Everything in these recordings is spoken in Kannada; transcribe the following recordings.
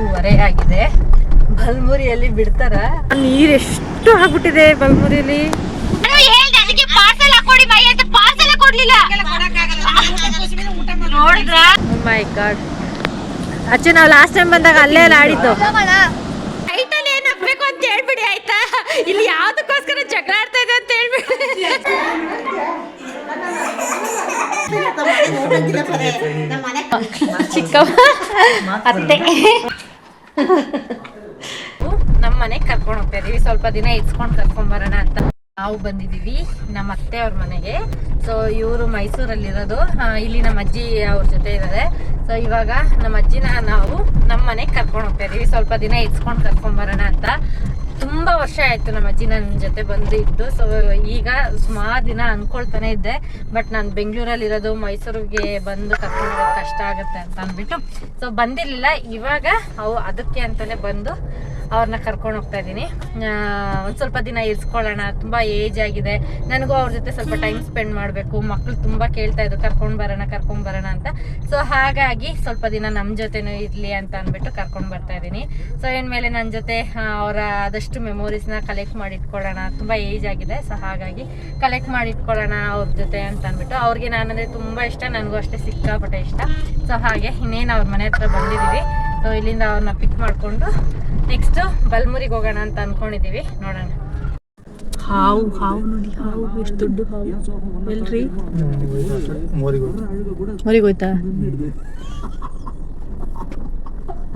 ನಾಲ್ಕೂವರೆ ಆಗಿದೆ. ಬಲ್ಮುರಿಯಲ್ಲಿ ಬಿಡ್ತಾರ. ನೀರ್ ಎಷ್ಟು ಆಗ್ಬಿಟ್ಟಿದೆ ಬಲ್ಮುರಿಯಲ್ಲಿ ಅದಕ್ಕೆ ಪಾರ್ಸಲ್ ಹಾಕೊಡಿ ಬೈ ಅಂತ ಪಾರ್ಸಲ್ ಕೊಡ್ಲಿಲ್ಲ. ನೋಡಿದ್ರ? ಮೈ ಗಾಡ್ ಅಚ್ಚು ನಾವು ಲಾಸ್ಟ್ ಟೈಮ್ ಬಂದಾಗ ಅಲ್ಲೇ ಅಲ್ಲ ಆಡಿದ್ದು. ಟೈಟಲ್ ಏನ್ ಹಾಕ್ಬೇಕು ಅಂತ ಹೇಳ್ಬಿಡಿ ಆಯ್ತಾ? ಇಲ್ಲಿ ಯಾವ್ದಕ್ಕೋಸ್ಕರ ಜಗಳ ಆಡ್ತಾ ಇದೆ ಅಂತ ಹೇಳ್ಬಿಡಿ. ಚಿಕ್ಕಮ್ಮ. ಅತ್ತೆ. ನಮ್ಮ ಮನೆಗೆ ಕರ್ಕೊಂಡು ಹೋಗ್ತಾ ಇದೀವಿ. ಸ್ವಲ್ಪ ದಿನ ಇಟ್ಕೊಂಡು ಕರ್ಕೊಂಡ್ ಬರೋಣ ಅಂತ ನಾವು ಬಂದಿದೀವಿ. ನಮ್ಮ ಅತ್ತೆ ಅವ್ರ ಮನೆಗೆ. ಸೊ ಇವರು ಮೈಸೂರಲ್ಲಿರೋದು ಇಲ್ಲಿ ನಮ್ಮ ಅಜ್ಜಿ ಅವ್ರ ಜೊತೆ ಇದ್ದಾರೆ ಸೊ ಇವಾಗ ನಮ್ಮ ಅಜ್ಜಿನ ನಾವು ನಮ್ಮ ಮನೆಗೆ ಕರ್ಕೊಂಡು ಹೋಗ್ತಾ ಇದೀವಿ. ಸ್ವಲ್ಪ ದಿನ ಇಟ್ಕೊಂಡು ಕರ್ಕೊಂಡ್ ಬರೋಣ ಅಂತ. ತುಂಬಾ ವರ್ಷ ಆಯ್ತು ನಮ್ಮ ಅಜ್ಜಿ ನನ್ನ ಜೊತೆ ಬಂದು ಇದ್ದು. ಸೊ ಈಗ ಸುಮಾರು ದಿನ ಅನ್ಕೊಳ್ತಾನೆ ಇದ್ದೆ. ಬಟ್ ನಾನು ಬೆಂಗಳೂರಲ್ಲಿ ಇರೋದು ಮೈಸೂರಿಗೆ ಬಂದು ಕರ್ಕೊಂಡು ಕಷ್ಟ ಆಗುತ್ತೆ ಅಂತ ಅಂದ್ಬಿಟ್ಟು. ಸೊ ಬಂದಿರಲಿಲ್ಲ. ಇವಾಗ ಅವು ಅದಕ್ಕೆ ಅಂತಾನೆ ಬಂದು ಅವ್ರನ್ನ ಕರ್ಕೊಂಡು ಹೋಗ್ತಾ ಇದ್ದೀನಿ. ಒಂದು ಸ್ವಲ್ಪ ದಿನ ಇರಿಸ್ಕೊಳ್ಳೋಣ. ತುಂಬ ಏಜ್ ಆಗಿದೆ. ನನಗೂ ಅವ್ರ ಜೊತೆ ಸ್ವಲ್ಪ ಟೈಮ್ ಸ್ಪೆಂಡ್ ಮಾಡಬೇಕು. ಮಕ್ಕಳು ತುಂಬ ಕೇಳ್ತಾ ಇದ್ರು ಕರ್ಕೊಂಡು ಬರೋಣ ಕರ್ಕೊಂಡು ಬರೋಣ ಅಂತ. ಸೊ ಹಾಗಾಗಿ ಸ್ವಲ್ಪ ದಿನ ನಮ್ಮ ಜೊತೆನೂ ಇರಲಿ ಅಂತ ಅಂದ್ಬಿಟ್ಟು ಕರ್ಕೊಂಡು ಬರ್ತಾ ಇದ್ದೀನಿ. ಸೊ ಏನ್ಮೇಲೆ ನನ್ನ ಜೊತೆ ಅವರ ಆದಷ್ಟು ಮೆಮೊರೀಸ್ನ ಕಲೆಕ್ಟ್ ಮಾಡಿ ಇಟ್ಕೊಳ್ಳೋಣ ತುಂಬ ಏಜ್ ಆಗಿದೆ. ಸೊ ಹಾಗಾಗಿ ಕಲೆಕ್ಟ್ ಮಾಡಿ ಇಟ್ಕೊಳ್ಳೋಣ ಅವ್ರ ಜೊತೆ ಅಂತ ಅಂದ್ಬಿಟ್ಟು. ಅವ್ರಿಗೆ ನಾನಂದರೆ ತುಂಬ ಇಷ್ಟ. ನನಗೂ ಅಷ್ಟೇ ಸಿಕ್ಕಾಪಟ್ಟೆ ಇಷ್ಟ. ಸೊ ಹಾಗೆ ಇನ್ನೇನು ಅವ್ರ ಮನೆ ಹತ್ರ ಬಂದಿದ್ದೀವಿ. ಸೊ ಇಲ್ಲಿಂದ ಅವ್ರನ್ನ ಪಿಕ್ ಮಾಡಿಕೊಂಡು ನೆಕ್ಸ್ಟು ಬಲ್ಮುರಿಗೆ ಹೋಗೋಣ ಅಂತ ಅನ್ಕೊಂಡಿದ್ದೀವಿ ನೋಡೋಣ. ಹಾವು ಹಾವು ನೋಡಿ ಹಾವು ಎಷ್ಟು ದೊಡ್ಡ ಹಾವು. ಎಲ್ರಿ? ಮೋರಿಗೆ ಹೋಯ್ತಾ?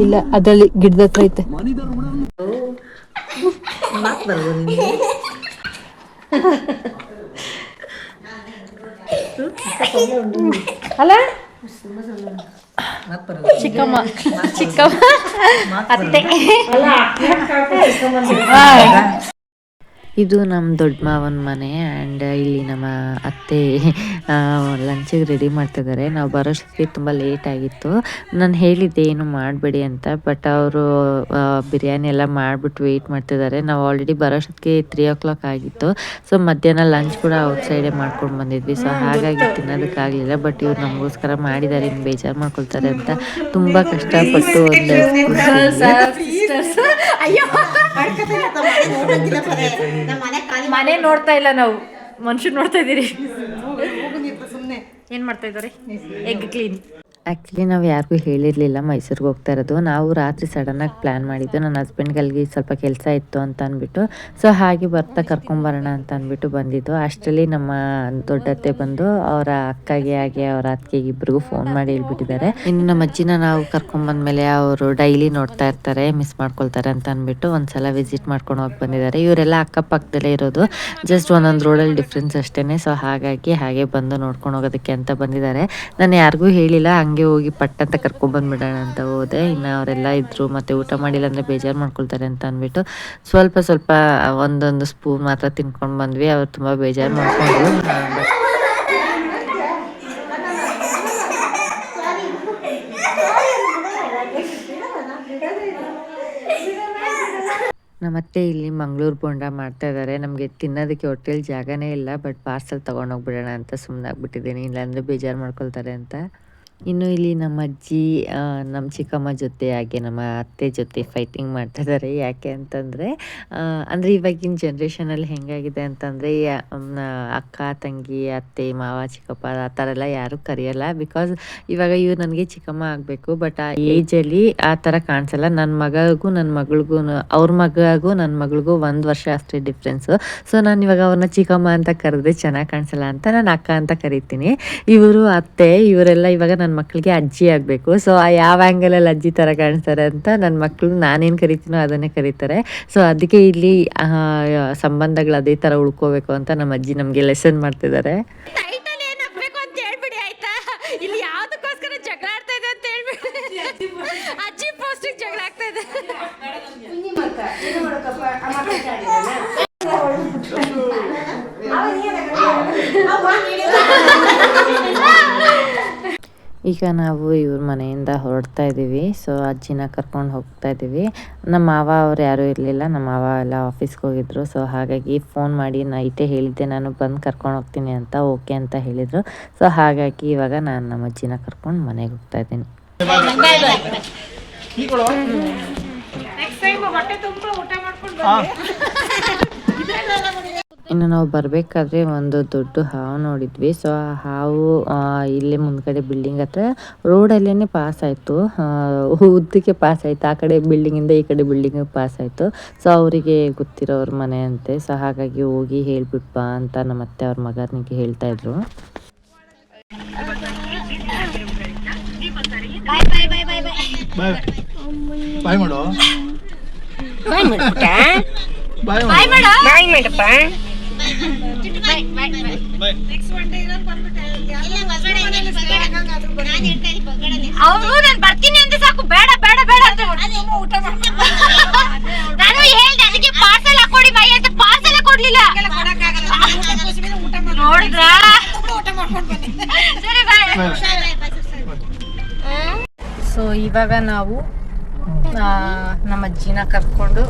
ಇಲ್ಲ ಅದರಲ್ಲಿ ಗಿಡದ ಹತ್ರ ಐತೆ. ಅಲ್ಲ? ಚಿಕ್ಕಮ್ಮ ಚಿಕ್ಕಮ್ಮ ಅತ್ತೆ ಇದು ನಮ್ಮ ದೊಡ್ಡ ಮಾವನ ಮನೆ ಆ್ಯಂಡ್ ಇಲ್ಲಿ ನಮ್ಮ ಅತ್ತೆ ಲಂಚಿಗೆ ರೆಡಿ ಮಾಡ್ತಿದ್ದಾರೆ ನಾವು ಬರೋಷ್ಟೊತ್ತಿಗೆ ತುಂಬ ಲೇಟ್ ಆಗಿತ್ತು. ನಾನು ಹೇಳಿದ್ದೆ ಏನು ಮಾಡಬೇಡಿ ಅಂತ. ಬಟ್ ಅವರು ಬಿರಿಯಾನಿ ಎಲ್ಲ ಮಾಡಿಬಿಟ್ಟು ವೆಯ್ಟ್ ಮಾಡ್ತಿದ್ದಾರೆ ನಾವು ಆಲ್ರೆಡಿ ಬರೋಷ್ಟೊತ್ತಿಗೆ ತ್ರೀ ಓ ಕ್ಲಾಕ್ ಆಗಿತ್ತು. ಸೊ ಮಧ್ಯಾಹ್ನ ಲಂಚ್ ಕೂಡ ಔಟ್ ಸೈಡೇ ಮಾಡ್ಕೊಂಡು ಬಂದಿದ್ವಿ. ಸೊ ಹಾಗಾಗಿ ತಿನ್ನೋದಕ್ಕಾಗಲಿಲ್ಲ. ಬಟ್ ಇವ್ರು ನಮಗೋಸ್ಕರ ಮಾಡಿದ್ದಾರೆ ಇನ್ನು ಬೇಜಾರು ಮಾಡ್ಕೊಳ್ತಾರೆ ಅಂತ. ತುಂಬ ಕಷ್ಟಪಟ್ಟು ಒಂದು ಮನೆ. ನೋಡ್ತಾ ಇಲ್ಲ ನಾವು. ಮನುಷ್ಯ ನೋಡ್ತಾ ಇದ್ದೀರಿ. ಏನ್ ಮಾಡ್ತಾ ಇದ್ದಾರೆ? ಎಗ್ ಕ್ಲೀನ್ ಆ್ಯಕ್ಚುಲಿ ನಾವು ಯಾರಿಗೂ ಹೇಳಿರಲಿಲ್ಲ ಮೈಸೂರಿಗೆ ಹೋಗ್ತಾ ಇರೋದು. ನಾವು ರಾತ್ರಿ ಸಡನ್ನಾಗಿ ಪ್ಲ್ಯಾನ್ ಮಾಡಿದ್ದು ನನ್ನ ಹಸ್ಬೆಂಡ್ಗೆ ಅಲ್ಲಿಗೆ ಸ್ವಲ್ಪ ಕೆಲಸ ಇತ್ತು ಅಂತ ಅಂದ್ಬಿಟ್ಟು. ಸೊ ಹಾಗೆ ಬರ್ತಾ ಕರ್ಕೊಂಬರೋಣ ಅಂತ ಅಂದ್ಬಿಟ್ಟು ಬಂದಿದ್ದು. ಅಷ್ಟರಲ್ಲಿ ನಮ್ಮ ದೊಡ್ಡತ್ತೆ ಬಂದು ಅವರ ಅಕ್ಕಗೆ, ಹಾಗೆ ಅವರ ಅತ್ತಿಗೆ ಇಬ್ಬರಿಗೂ ಫೋನ್ ಮಾಡಿ ಹೇಳ್ಬಿಟ್ಟಿದ್ದಾರೆ. ಇನ್ನು ನಮ್ಮ ಅಜ್ಜಿನ ನಾವು ಕರ್ಕೊಂಬಂದ್ಮೇಲೆ ಅವರು ಡೈಲಿ ನೋಡ್ತಾ ಇರ್ತಾರೆ ಮಿಸ್ ಮಾಡ್ಕೊಳ್ತಾರೆ ಅಂತ ಅಂದ್ಬಿಟ್ಟು ಒಂದ್ಸಲ ವಿಸಿಟ್ ಮಾಡ್ಕೊಂಡು ಹೋಗಿ ಬಂದಿದ್ದಾರೆ. ಇವರೆಲ್ಲ ಅಕ್ಕಪಕ್ಕದಲ್ಲೇ ಇರೋದು. ಜಸ್ಟ್ ಒಂದೊಂದು ರೋಡಲ್ಲಿ ಡಿಫ್ರೆನ್ಸ್ ಅಷ್ಟೇ ಸೊ ಹಾಗಾಗಿ ಹಾಗೆ ಬಂದು ನೋಡ್ಕೊಂಡು ಹೋಗೋದಕ್ಕೆ ಅಂತ ಬಂದಿದ್ದಾರೆ. ನಾನು ಯಾರಿಗೂ ಹೇಳಿಲ್ಲ, ಹಂಗೆ ಹೋಗಿ ಪಟ್ ಅಂತ ಕರ್ಕೊಂಡ್ಬಂದ್ಬಿಡೋಣ ಅಂತ ಹೋದೆ. ಇನ್ನು ಅವರೆಲ್ಲ ಇದ್ರು, ಮತ್ತೆ ಊಟ ಮಾಡಿಲ್ಲ ಅಂದರೆ ಬೇಜಾರು ಮಾಡ್ಕೊಳ್ತಾರೆ ಅಂತ ಅಂದ್ಬಿಟ್ಟು ಸ್ವಲ್ಪ ಸ್ವಲ್ಪ ಒಂದೊಂದು ಸ್ಪೂನ್ ಮಾತ್ರ ತಿನ್ಕೊಂಡು ಬಂದ್ವಿ. ಅವ್ರು ತುಂಬ ಬೇಜಾರು ಮಾಡ್ಕೊಂಡ್ರು. ನಮ್ಮತ್ತೆ ಇಲ್ಲಿ ಮಂಗಳೂರು ಬೋಂಡ ಮಾಡ್ತಾ ಇದ್ದಾರೆ ನಮಗೆ ತಿನ್ನೋದಕ್ಕೆ ಹೊಟ್ಟೆಲಿ ಜಾಗನೇ ಇಲ್ಲ, ಬಟ್ ಪಾರ್ಸಲ್ ತೊಗೊಂಡೋಗ್ಬಿಡೋಣ ಅಂತ ಸುಮ್ಮನೆ ಆಗ್ಬಿಟ್ಟಿದ್ದೀನಿ ಇಲ್ಲಾಂದರೆ ಬೇಜಾರು ಮಾಡ್ಕೊಳ್ತಾರೆ ಅಂತ. ಇನ್ನು ಇಲ್ಲಿ ನಮ್ಮ ಅಜ್ಜಿ ನಮ್ಮ ಚಿಕ್ಕಮ್ಮ ಜೊತೆ ಹಾಗೆ ನಮ್ಮ ಅತ್ತೆ ಜೊತೆ ಫೈಟಿಂಗ್ ಮಾಡ್ತಾ ಇದ್ದಾರೆ ಯಾಕೆ ಅಂತಂದರೆ ಅಂದರೆ ಇವಾಗಿನ ಜನ್ರೇಷನಲ್ಲಿ ಹೆಂಗಾಗಿದೆ ಅಂತಂದರೆ ಅಕ್ಕ, ತಂಗಿ, ಅತ್ತೆ, ಮಾವ, ಚಿಕ್ಕಪ್ಪ ಆ ಥರ ಎಲ್ಲ ಯಾರೂ ಕರೆಯಲ್ಲ. ಬಿಕಾಸ್ ಇವಾಗ ಇವ್ರು ನನಗೆ ಚಿಕ್ಕಮ್ಮ ಆಗಬೇಕು ಬಟ್ ಆ ಏಜಲ್ಲಿ ಆ ಥರ ಕಾಣಿಸಲ್ಲ. ನನ್ನ ಮಗಗೂ ನನ್ನ ಮಗಳಿಗೂ ಅವ್ರ ಮಗಗೂ ನನ್ನ ಮಗಳಿಗೂ ಒಂದು ವರ್ಷ ಅಷ್ಟೇ ಡಿಫ್ರೆನ್ಸು ಸೊ ನಾನು ಇವಾಗ ಅವ್ರನ್ನ ಚಿಕ್ಕಮ್ಮ ಅಂತ ಕರೆದ್ರೆ ಚೆನ್ನಾಗಿ ಕಾಣಿಸಲ್ಲ ಅಂತ ನಾನು ಅಕ್ಕ ಅಂತ ಕರಿತೀನಿ. ಇವರು, ಅತ್ತೆ, ಇವರೆಲ್ಲ ಇವಾಗ ನನ್ನ ಮಕ್ಕಳಿಗೆ ಅಜ್ಜಿ ಆಗಬೇಕು. ಸೊ ಆ ಯಾವ ಆ್ಯಂಗಲಲ್ಲಿ ಅಜ್ಜಿ ಥರ ಕಾಣಿಸ್ತಾರೆ ಅಂತ ನನ್ನ ಮಕ್ಕಳು ನಾನೇನು ಕರಿತೀನೋ ಅದನ್ನೇ ಕರೀತಾರೆ. ಸೊ ಅದಕ್ಕೆ ಇಲ್ಲಿ ಸಂಬಂಧಗಳು ಅದೇ ಥರ ಉಳ್ಕೋಬೇಕು ಅಂತ ನಮ್ಮ ಅಜ್ಜಿ ನಮಗೆ ಲೆಸನ್ ಮಾಡ್ತಿದ್ದಾರೆ. ಈಗ ನಾವು ಇವ್ರ ಮನೆಯಿಂದ ಹೊರಡ್ತಾ ಇದ್ದೀವಿ ಸೊ ಅಜ್ಜಿನ ಕರ್ಕೊಂಡು ಹೋಗ್ತಾ ಇದ್ದೀವಿ ನಮ್ಮ ಮಾವ ಅವ್ರು ಯಾರೂ ಇರಲಿಲ್ಲ. ನಮ್ಮ ಮಾವ ಎಲ್ಲ ಆಫೀಸ್ಗೆ ಹೋಗಿದ್ರು. ಸೊ ಹಾಗಾಗಿ ಫೋನ್ ಮಾಡಿ ನೈಟೇ ಹೇಳಿದ್ದೆ. ನಾನು ಬಂದು ಕರ್ಕೊಂಡು ಹೋಗ್ತೀನಿ ಅಂತ ಓಕೆ ಅಂತ ಹೇಳಿದರು. ಸೊ ಹಾಗಾಗಿ ಇವಾಗ ನಾನು ನಮ್ಮ ಅಜ್ಜಿನ ಕರ್ಕೊಂಡು ಮನೆಗೆ ಹೋಗ್ತಾ ಇದ್ದೀನಿ. ಇನ್ನು ನಾವು ಬರಬೇಕಾದ್ರೆ ಒಂದು ದೊಡ್ಡ ಹಾವು ನೋಡಿದ್ವಿ. ಸೊ ಆ ಹಾವು ಆ, ಇಲ್ಲೇ ಮುಂದ್ಗಡೆ ಬಿಲ್ಡಿಂಗ್ ಹತ್ರ ರೋಡಲ್ಲೇ ಪಾಸ್ ಆಯಿತು. ಉದ್ದಕ್ಕೆ ಪಾಸ್ ಆಯಿತು. ಆ ಕಡೆ ಬಿಲ್ಡಿಂಗಿಂದ ಈ ಕಡೆ ಬಿಲ್ಡಿಂಗ್ ಪಾಸ್ ಆಯಿತು. ಸೊ ಅವರಿಗೆ ಗೊತ್ತಿರೋರ ಮನೆ ಅಂತೆ. ಸೊ ಹಾಗಾಗಿ ಹೋಗಿ ಹೇಳ್ಬಿಡಪ್ಪ ಬಾ ಅಂತ ನಮ್ಮ ಅತ್ತೆ ಅವ್ರ ಮಗನಿಗೆ ಹೇಳ್ತಾ ಇದ್ರು. ಬಾಯ್ ಬಾಯ್ ಮಾಡು. ಬಾಯ್ ಮಾಡು ಬಾಯ್ ಬಾಯ್ ಮಾಡ. ಬಾಯ್ ಮಾಡಪ್ಪ ಅವನು ನಾನು ಬರ್ತೀನಿ ಅಂತ ಸಾಕು. ಬೇಡ ಬೇಡ ಬೇಡ ಅಂತ ಊಟ ನಾನು ಹೇಳ್ದೆ ಅದಕ್ಕೆ ಪಾರ್ಸಲ್ ಹಾಕೊಡಿ ಮೈ ಅಂತ ಪಾರ್ಸಲ್ ಕೊಡ್ಲಿಲ್ಲ. ನೋಡಿದ್ರ? ಸರಿ ಸೊ ಇವಾಗ ನಾವು ಆ, ನಮ್ಮ ಅಜ್ಜಿನ ಕರ್ಕೊಂಡು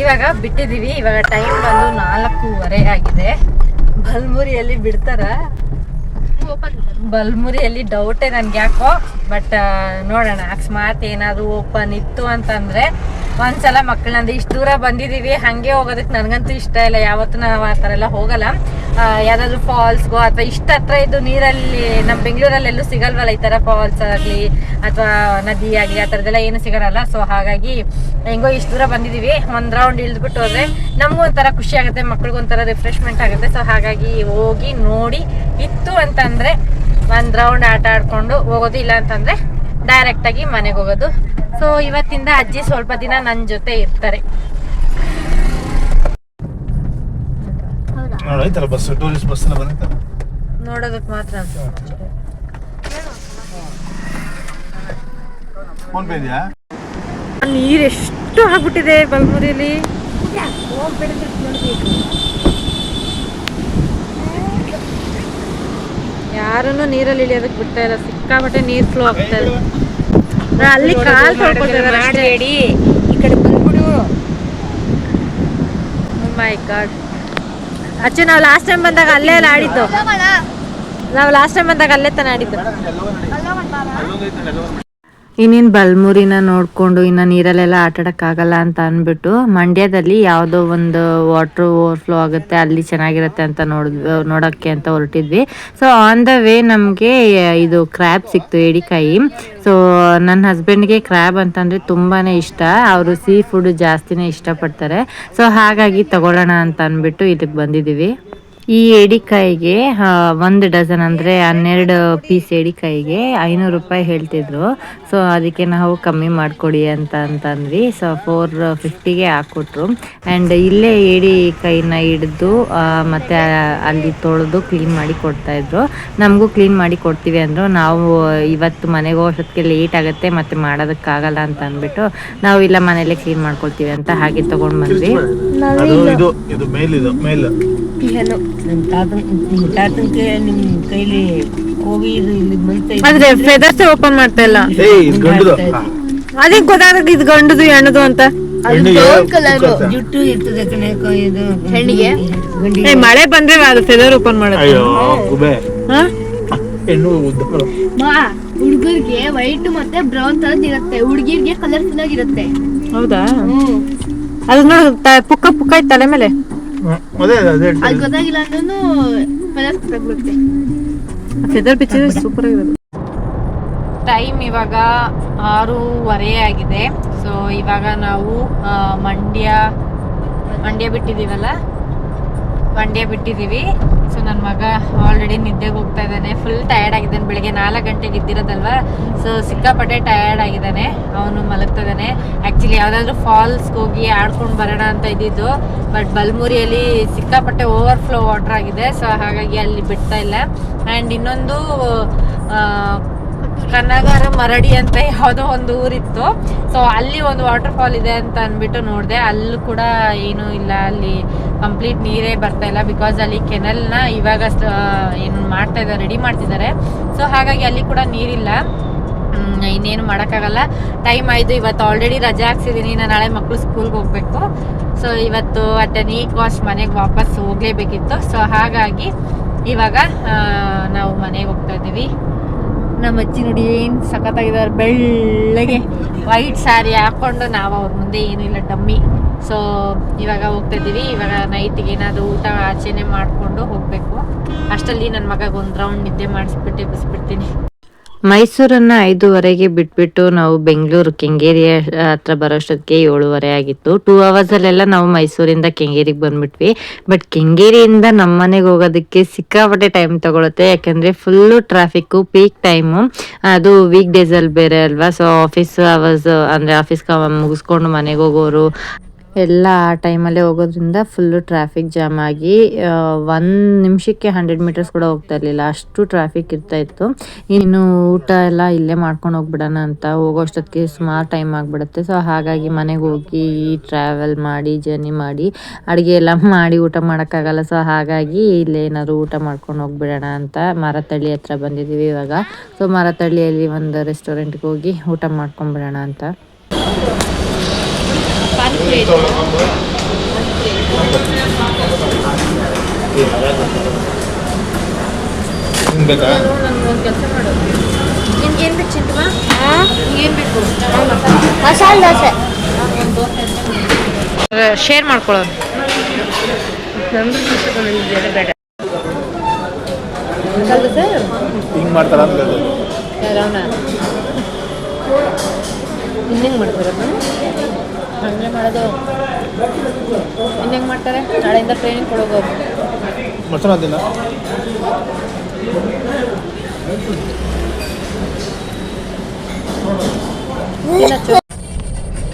ಇವಾಗ ಬಿಟ್ಟಿದೀವಿ ಇವಾಗ ಟೈಮ್ ಬಂದು ನಾಲ್ಕೂವರೆ ಆಗಿದೆ. ಬಲ್ಮುರಿಯಲ್ಲಿ ಬಿಡ್ತಾರ? ಬಲ್ಮುರಿಯಲ್ಲಿ ಡೌಟೇ ನನ್ಗೆ ಯಾಕೋ ಬಟ್ ನೋಡೋಣ. ಅಕಸ್ಮಾತ್ ಏನಾದ್ರು ಓಪನ್ ಇತ್ತು ಅಂತಂದ್ರೆ ಒಂದ್ಸಲ ಮಕ್ಕಳನ್ನ ಇಷ್ಟು ದೂರ ಬಂದಿದೀವಿ. ಹಂಗೆ ಹೋಗೋದಕ್ಕೆ ನನಗಂತೂ ಇಷ್ಟ ಇಲ್ಲ. ಯಾವತ್ತೂ ನಾವು ಆ ಥರ ಎಲ್ಲ ಹೋಗಲ್ಲ. ಯಾವ್ದಾದ್ರು ಫಾಲ್ಸ್ಗೋ ಅಥವಾ ಇಷ್ಟು ಹತ್ರ ಇದ್ದು ನೀರಲ್ಲಿ ನಮ್ಮ ಬೆಂಗಳೂರಲ್ಲಿ ಎಲ್ಲೂ ಸಿಗಲ್ವಲ್ಲ ಈ ಥರ ಫಾಲ್ಸ್ ಆಗಲಿ ಅಥವಾ ನದಿ ಆಗಲಿ ಆ ಥರದ್ದೆಲ್ಲ ಏನು ಸಿಗಲ್ಲ ಸೊ ಹಾಗಾಗಿ ಹೆಂಗೋ ಇಷ್ಟು ದೂರ ಬಂದಿದ್ದೀವಿ ಒಂದು ರೌಂಡ್ ಇಳಿದ್ಬಿಟ್ಟು ಹೋದರೆ ನಮಗೂ ಒಂಥರ ಖುಷಿ ಆಗುತ್ತೆ. ಮಕ್ಳಿಗೂ ಒಂಥರ ರಿಫ್ರೆಶ್ಮೆಂಟ್ ಆಗುತ್ತೆ. ಸೊ ಹಾಗಾಗಿ ಹೋಗಿ ನೋಡಿ ಇತ್ತು ಅಂತಂದರೆ ಒಂದು ರೌಂಡ್ ಆಟ ಆಡಿಕೊಂಡು ಹೋಗೋದು ಇಲ್ಲ ಅಂತಂದರೆ ಡೈರೆಕ್ಟಾಗಿ ಮನೆಗೆ ಹೋಗೋದು. ಸೊ ಇವತ್ತಿಂದ ಅಜ್ಜಿ ಸ್ವಲ್ಪ ದಿನ ನನ್ನ ಜೊತೆ ಇರ್ತಾರೆ. ನೋಡೋದಕ್ಕೆ ಮಾತ್ರ ನೀರ್ ಎಷ್ಟು ಆಗ್ಬಿಟ್ಟಿದೆ ಬಲ್ಮುರಿಯಲ್ಲಿ ಯಾರನ್ನು ನೀರಲ್ಲಿ ಇಳಿಯೋದಕ್ಕೆ ಬಿಡ್ತಾ ಇಲ್ಲ. ಸಿಕ್ಕಾಪಟ್ಟೆ ನೀರ್ ಫ್ಲೋ ಆಗ್ತಾ ಇದೆ. ಅಲ್ಲಿ ಕಾಲ್ ಅಷ್ಟೇ. ಈ ಕಡೆ ಬಂದ್ಬಿಡು. ಮೈ ಗಾಡ್ ಅಚ್ಚು ನಾವು ಲಾಸ್ಟ್ ಟೈಮ್ ಬಂದಾಗ ಅಲ್ಲೇ ಎಲ್ಲ ಆಡಿದ್ದು. ನಾವು ಲಾಸ್ಟ್ ಟೈಮ್ ಬಂದಾಗ ಅಲ್ಲೇ ತಾನೆ ಆಡಿದ್ದು. ಇನ್ನೇನು ಬಲ್ಮುರಿನ ನೋಡಿಕೊಂಡು ಇನ್ನು ನೀರಲ್ಲೆಲ್ಲ ಆಡೋಕ್ಕಾಗಲ್ಲ ಅಂತ ಅಂದ್ಬಿಟ್ಟು ಮಂಡ್ಯದಲ್ಲಿ ಯಾವುದೋ ಒಂದು ವಾಟ್ರ್ ಓವರ್ಫ್ಲೋ ಆಗುತ್ತೆ, ಅಲ್ಲಿ ಚೆನ್ನಾಗಿರುತ್ತೆ ಅಂತ ನೋಡ್, ನೋಡೋಕ್ಕೆ ಅಂತ ಹೊರಟಿದ್ವಿ. ಸೊ ಆನ್ ದ ವೇ ನಮಗೆ ಇದು ಕ್ರ್ಯಾಬ್ ಸಿಕ್ತು, ಏಡಿಕಾಯಿ. ಸೊ ನನ್ನ ಹಸ್ಬೆಂಡ್ಗೆ ಕ್ರ್ಯಾಬ್ ಅಂತಂದರೆ ತುಂಬಾ ಇಷ್ಟ. ಅವರು ಸೀ ಫುಡ್ ಜಾಸ್ತಿನೇ ಇಷ್ಟಪಡ್ತಾರೆ. ಸೊ ಹಾಗಾಗಿ ತಗೊಳ್ಳೋಣ ಅಂತ ಅಂದ್ಬಿಟ್ಟು ಇದಕ್ಕೆ ಬಂದಿದ್ದೀವಿ. ಈ ಏಡಿಕಾಯಿಗೆ ಒಂದು ಡಜನ್ ಅಂದರೆ ಹನ್ನೆರಡು ಪೀಸ್ ಏಡಿಕಾಯಿಗೆ ಐನೂರು ರೂಪಾಯಿ ಹೇಳ್ತಿದ್ರು. ಸೊ ಅದಕ್ಕೆ ನಾವು ಕಮ್ಮಿ ಮಾಡಿಕೊಡಿ ಅಂತ ಅಂತಂದ್ವಿ. ಸೊ ಫೋರ್ ಫಿಫ್ಟಿಗೆ ಹಾಕ್ಕೊಟ್ರು. ಆ್ಯಂಡ್ ಇಲ್ಲೇ ಏಡಿಕಾಯಿನ ಹಿಡಿದು ಮತ್ತು ಅಲ್ಲಿ ತೊಳೆದು ಕ್ಲೀನ್ ಮಾಡಿ ಕೊಡ್ತಾಯಿದ್ರು ನಮಗೂ ಕ್ಲೀನ್ ಮಾಡಿ ಕೊಡ್ತೀವಿ ಅಂದರು. ನಾವು ಇವತ್ತು ಮನೆಗೆ ಹೋಗೋಷ್ಟೊತ್ತಿಗೆ ಲೇಟ್ ಆಗುತ್ತೆ, ಮತ್ತು ಮಾಡೋದಕ್ಕಾಗಲ್ಲ ಅಂತ ಅಂದ್ಬಿಟ್ಟು ನಾವು ಇಲ್ಲ ಮನೇಲೆ ಕ್ಲೀನ್ ಮಾಡ್ಕೊಳ್ತೀವಿ ಅಂತ ಹಾಗೆ ತೊಗೊಂಡು ಬಂದ್ವಿ. ಅದು ನಿಮ್ಮ ಕೈಲಿ ಹೋಗಿ ಇದು ಮೇಲ್ ಆದ್ರೆ ಫೆದರ್ಸ್ ಓಪನ್ ಮಾಡ್ತಾ ಇಲ್ಲ. ಏಯ್ ಇದು ಗಂಡದು? ಅದಕ್ಕೆ ಗೊತ್ತಾಗ ಇದು ಗಂಡದು ಹೆಣ್ಣದು ಅಂತ. ಕಲರ್ ಜುಟ್ಟು ಇರ್ತದೆ ಕಣೆ ಇದು ಹೆಣ್ಣಿಗೆ? ಏ, ಮಳೆ ಬಂದ್ರೆ ಅದು ಫೆದರ್ ಓಪನ್ ಮಾಡೋದು ಅಯ್ಯೋ ಹಾ? ಹೆಣ್ಣು ಉದ್ದಗಳು ಹುಡುಗರಿಗೆ ವೈಟ್ ಮತ್ತೆ ಬ್ರೌನ್ ತರದ್ ಇರುತ್ತೆ. ಹುಡುಗಿರ್ಗೆ ಕಲರ್ಫುಲ್ ಆಗಿರುತ್ತೆ. ಹೌದಾ? ಅದು ನೋಡು ಪುಕ್ಕ ಪುಕ್ಕ ಐತ್ ತಲೆ ಮೇಲೆ. ಅದೇ ಅದೇ ಅದು. ಗೊತ್ತಾಗಿಲ್ಲ ಅಂದ್ರೂ ಫೆದರ್ ಪಿಕ್ಚರ್ ಸೂಪರ್ ಆಗಿರೋದು. ಟೈಮ್ ಇವಾಗ ಆರೂವರೆ ಆಗಿದೆ. ಸೊ ಇವಾಗ ನಾವು ಆ, ಮಂಡ್ಯ ಮಂಡ್ಯ ಬಿಟ್ಟಿದ್ದೀವಲ್ಲ? ಮಂಡ್ಯ ಬಿಟ್ಟಿದ್ದೀವಿ. ಸೊ ನನ್ನ ಮಗ ಆಲ್ರೆಡಿ ನಿದ್ದೆಗೆ ಹೋಗ್ತಾ ಇದ್ದಾನೆ. ಫುಲ್ ಟಯರ್ಡ್ ಆಗಿದ್ದಾನೆ. ಬೆಳಿಗ್ಗೆ ನಾಲ್ಕು ಗಂಟೆಗೆ ಇದ್ದಿರೋದಲ್ವ ಸೊ ಸಿಕ್ಕಾಪಟ್ಟೆ ಟಯರ್ಡ್ ಆಗಿದ್ದಾನೆ. ಅವನು ಮಲಗ್ತಾ ಇದ್ದಾನೆ. ಆ್ಯಕ್ಚುಲಿ ಯಾವುದಾದ್ರೂ ಫಾಲ್ಸ್ಗೆ ಹೋಗಿ ಆಡ್ಕೊಂಡು ಬರೋಣ ಅಂತ ಇದ್ದಿದ್ದು. ಬಟ್ ಬಲ್ಮುರಿಯಲ್ಲಿ ಸಿಕ್ಕಾಪಟ್ಟೆ ಓವರ್ಫ್ಲೋ ವಾಟರ್ ಆಗಿದೆ. ಸೊ ಹಾಗಾಗಿ ಅಲ್ಲಿ ಬಿಡ್ತಾ ಇಲ್ಲ. ಆ್ಯಂಡ್ ಇನ್ನೊಂದು ಕನ್ನಗಾರ ಮರಡಿ ಅಂತ ಯಾವುದೋ ಒಂದು ಊರಿತ್ತು. ಸೊ ಅಲ್ಲಿ ಒಂದು ವಾಟರ್ ಫಾಲ್ ಇದೆ ಅಂತ ಅಂದ್ಬಿಟ್ಟು ನೋಡಿದೆ. ಅಲ್ಲಿ ಕೂಡ ಏನೂ ಇಲ್ಲ. ಅಲ್ಲಿ ಕಂಪ್ಲೀಟ್ ನೀರೇ ಬರ್ತಾ ಇಲ್ಲ ಬಿಕಾಸ್ ಅಲ್ಲಿ ಕೆನಲ್ನ ಇವಾಗ ಏನು ಮಾಡ್ತಾ ಇದ್ದಾರೆ ರೆಡಿ ಮಾಡ್ತಿದ್ದಾರೆ. ಸೊ ಹಾಗಾಗಿ ಅಲ್ಲಿ ಕೂಡ ನೀರಿಲ್ಲ. ಇನ್ನೇನು ಮಾಡೋಕ್ಕಾಗಲ್ಲ. ಟೈಮ್ ಆಯಿತು. ಇವತ್ತು ಆಲ್ರೆಡಿ ರಜೆ ಹಾಕ್ಸಿದ್ದೀನಿ ನಾನು ನಾಳೆ ಮಕ್ಕಳು ಸ್ಕೂಲ್ಗೆ ಹೋಗಬೇಕು. ಸೊ ಇವತ್ತು ಅಟ್ ನೀ ಕಾಸ್ಟ್ ಮನೆಗೆ ವಾಪಸ್ ಹೋಗಲೇಬೇಕಿತ್ತು. ಸೊ ಹಾಗಾಗಿ ಇವಾಗ ನಾವು ಮನೆಗೆ ಹೋಗ್ತಾ ಇದ್ದೀವಿ. ನಮ್ಮ ಅಜ್ಜಿ ನೋಡಿ ಏನು ಸಖತ್ತಾಗಿದ್ದಾರೆ. ಬೆಳ್ಳಗೆ ವೈಟ್ ಸ್ಯಾರಿ ಹಾಕೊಂಡು ನಾವು ಅವ್ರ ಮುಂದೆ ಏನೂ ಇಲ್ಲ, ಡಮ್ಮಿ. ಸೊ ಇವಾಗ ಹೋಗ್ತಾ ಇದ್ದೀವಿ. ಇವಾಗ ನೈಟ್ಗೆ ಏನಾದರೂ ಊಟ ಆಚೆನೆ ಮಾಡಿಕೊಂಡು ಹೋಗಬೇಕು. ಅಷ್ಟಲ್ಲಿ ನನ್ನ ಮಗಗೆ ಒಂದು ರೌಂಡ್ ನಿದ್ದೆ ಮಾಡಿಸ್ಬಿಟ್ಟು ಎಬ್ಬಿಸ್ಬಿಡ್ತೀನಿ ಮೈಸೂರನ್ನ ಐದೂವರೆಗೆ ಬಿಟ್ಬಿಟ್ಟು ನಾವು ಬೆಂಗಳೂರು ಕೆಂಗೇರಿ ಹತ್ರ ಬರೋಷ್ಟೊತ್ತಿಗೆ ಏಳುವರೆ ಆಗಿತ್ತು. ಟೂ ಅವರ್ಸಲ್ಲೆಲ್ಲ ನಾವು ಮೈಸೂರಿಂದ ಕೆಂಗೇರಿಗೆ ಬಂದ್ಬಿಟ್ವಿ. ಬಟ್ ಕೆಂಗೇರಿಯಿಂದ ನಮ್ಮ ಮನೆಗೆ ಹೋಗೋದಕ್ಕೆ ಸಿಕ್ಕಾಪಟ್ಟೆ ಟೈಮ್ ತಗೊಳುತ್ತೆ. ಯಾಕೆಂದರೆ ಫುಲ್ಲು ಟ್ರಾಫಿಕ್ಕು ಪೀಕ್ ಟೈಮು ಅದು ವೀಕ್ ಡೇಸಲ್ಲಿ ಬೇರೆ ಅಲ್ವಾ? ಸೊ ಆಫೀಸ್ ಅವರ್ಸ್ ಅಂದರೆ ಆಫೀಸ್ ಮುಗಿಸ್ಕೊಂಡು ಮನೆಗೆ ಹೋಗೋರು. ಎಲ್ಲ ಆ ಟೈಮಲ್ಲೇ ಹೋಗೋದ್ರಿಂದ ಫುಲ್ಲು ಟ್ರಾಫಿಕ್ ಜಾಮ್ ಆಗಿ ಒಂದು ನಿಮಿಷಕ್ಕೆ ಹಂಡ್ರೆಡ್ ಮೀಟರ್ಸ್ ಕೂಡ ಹೋಗ್ತಾ ಇರಲಿಲ್ಲ. ಅಷ್ಟು ಟ್ರಾಫಿಕ್ ಇರ್ತಾ ಇತ್ತು. ಇನ್ನು ಊಟ ಎಲ್ಲ ಇಲ್ಲೇ ಮಾಡ್ಕೊಂಡು ಹೋಗ್ಬಿಡೋಣ ಅಂತ ಹೋಗೋಷ್ಟೊತ್ತಿಗೆ ಸುಮಾರು ಟೈಮ್ ಆಗಿಬಿಡುತ್ತೆ. ಸೊ ಹಾಗಾಗಿ ಮನೆಗೆ ಹೋಗಿ ಟ್ರಾವೆಲ್ ಮಾಡಿ ಜರ್ನಿ ಮಾಡಿ, ಅಡುಗೆ ಎಲ್ಲ ಮಾಡಿ ಊಟ ಮಾಡೋಕ್ಕಾಗಲ್ಲ. ಸೊ ಹಾಗಾಗಿ ಇಲ್ಲೇ ಏನಾದ್ರು ಊಟ ಮಾಡ್ಕೊಂಡು ಹೋಗ್ಬಿಡೋಣ ಅಂತ ಮರತಳ್ಳಿ ಹತ್ರ ಬಂದಿದ್ದೀವಿ ಇವಾಗ. ಸೊ ಮರತಳ್ಳಿಯಲ್ಲಿ ಒಂದು ರೆಸ್ಟೋರೆಂಟ್ಗೆ ಹೋಗಿ ಊಟ ಮಾಡ್ಕೊಂಡ್ಬಿಡೋಣ ಅಂತ. ಬೇಕಾ ಕೆಲಸ ಮಾಡು ನಿನ್ಗೆ ಏನು ಬೇಕು ಚಿಂಟುವ ಏನು ಬೇಕು ಮಸಾಲೆ ದೋಸೆ ಶೇರ್ ಮಾಡ್ಕೊಳ್ಳೋದು ಬೇಡ ಮಸಾಲೆ ದೋಸೆ ಹಿಂಗ್ ಮಾಡ್ತಾರ ಅಂತ ಇನ್ನೇನು ಮಾಡ್ತಾರಪ್ಪ? ಹಂಗೆ ಮಾಡೋದು. ಇನ್ನೇನು ಮಾಡ್ತಾರೆ? ನಾಳೆಯಿಂದ ಟ್ರೈನಿಂಗ್ ಕೊಡೋದು ಅದಿಲ್ಲ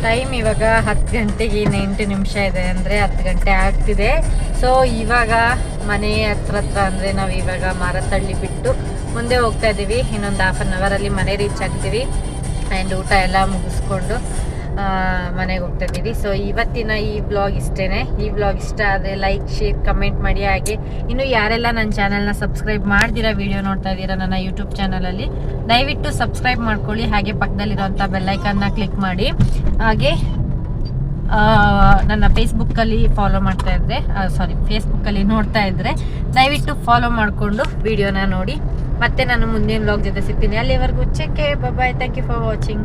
ಟೈಮ್ ಇವಾಗ ಹತ್ತು ಗಂಟೆಗೆ ಎಂಟು ನಿಮಿಷ ಇದೆ ಅಂದರೆ ಹತ್ತು ಗಂಟೆ ಆಗ್ತಿದೆ. ಸೊ ಇವಾಗ ಮನೆ ಹತ್ರ ಹತ್ರ ಅಂದರೆ ನಾವು ಇವಾಗ ಮಾರತಳ್ಳಿ ಬಿಟ್ಟು ಮುಂದೆ ಹೋಗ್ತಾ ಇದ್ದೀವಿ ಇನ್ನೊಂದು ಹಾಫ್ ಆನ್ ಅವರಲ್ಲಿ ಮನೆ ರೀಚ್ ಆಗ್ತೀವಿ. ಆ್ಯಂಡ್ ಊಟ ಎಲ್ಲ ಮುಗಿಸ್ಕೊಂಡು ಮನೆಗೆ ಹೋಗ್ತಾ ಇದ್ದೀವಿ ಸೊ ಇವತ್ತಿನ ಈ ಬ್ಲಾಗ್ ಇಷ್ಟೇ ಈ ಬ್ಲಾಗ್ ಇಷ್ಟ ಆದರೆ ಲೈಕ್ ಶೇರ್ ಕಮೆಂಟ್ ಮಾಡಿ. ಹಾಗೆ ಇನ್ನು ಯಾರೆಲ್ಲ ನನ್ನ ಚಾನಲ್ನ ಸಬ್ಸ್ಕ್ರೈಬ್ ಮಾಡ್ದಿರಾ ವಿಡಿಯೋ ನೋಡ್ತಾ ಇದ್ದೀರಾ ನನ್ನ ಯೂಟ್ಯೂಬ್ ಚಾನಲಲ್ಲಿ ದಯವಿಟ್ಟು ಸಬ್ಸ್ಕ್ರೈಬ್ ಮಾಡ್ಕೊಳ್ಳಿ. ಹಾಗೆ ಪಕ್ಕದಲ್ಲಿರೋಂಥ ಬೆಲ್ಲೈಕನ್ನ ಕ್ಲಿಕ್ ಮಾಡಿ. ಹಾಗೆ ನನ್ನ ಫೇಸ್ಬುಕ್ಕಲ್ಲಿ ಫಾಲೋ ಮಾಡ್ತಾ ಇದ್ದರೆ ಸಾರಿ ಫೇಸ್ಬುಕ್ಕಲ್ಲಿ ನೋಡ್ತಾ ಇದ್ದರೆ ದಯವಿಟ್ಟು ಫಾಲೋ ಮಾಡಿಕೊಂಡು ವಿಡಿಯೋನ ನೋಡಿ. ಮತ್ತೆ ನಾನು ಮುಂದಿನ ಬ್ಲಾಗ್ ಜೊತೆ ಸಿಗ್ತೀನಿ. ಅಲ್ಲಿವರೆಗೂ ಚೆಕ್ಕೆ bye thank you for watching